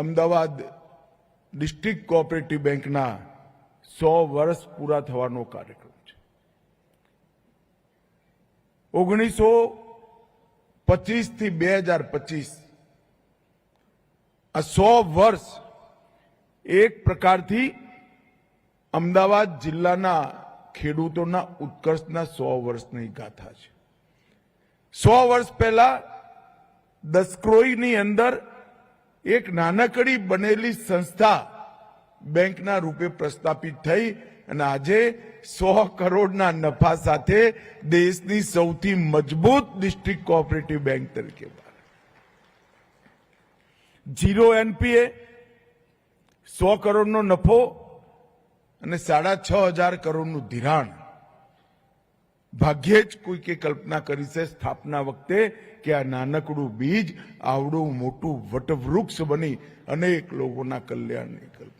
Ahmedabad district cooperative બેંકના સો વર્ષ પૂરા થવાનો કાર્યક્રમ છે. ઓગણીસો પચીસથી બે હજાર પચીસ આ સો વર્ષ એક પ્રકારથી અમદાવાદ જિલ્લાના ખેડૂતોના ઉત્કર્ષના સો વર્ષની ગાથા છે. સો વર્ષ પહેલા દસક્રોઈની અંદર એક નાનકડી બનેલી સંસ્થા બેંકના રૂપે પ્રસ્થાપિત થઈ અને આજે સો કરોડના નફા સાથે દેશની સૌથી મજબૂત ડિસ્ટ્રિક્ટ કોઓપરેટિવ બેંક તરીકે ઝીરો એનપીએ, સો કરોડનો નફો અને સાડા છ હજાર કરોડનું ધિરાણ. ભાગ્યે જ કોઈકે કલ્પના કરી છે સ્થાપના વખતે કે આ નાનકડું બીજ આવડું મોટું વટવૃક્ષ બની અનેક લોકોના કલ્યાણની કલ્પના.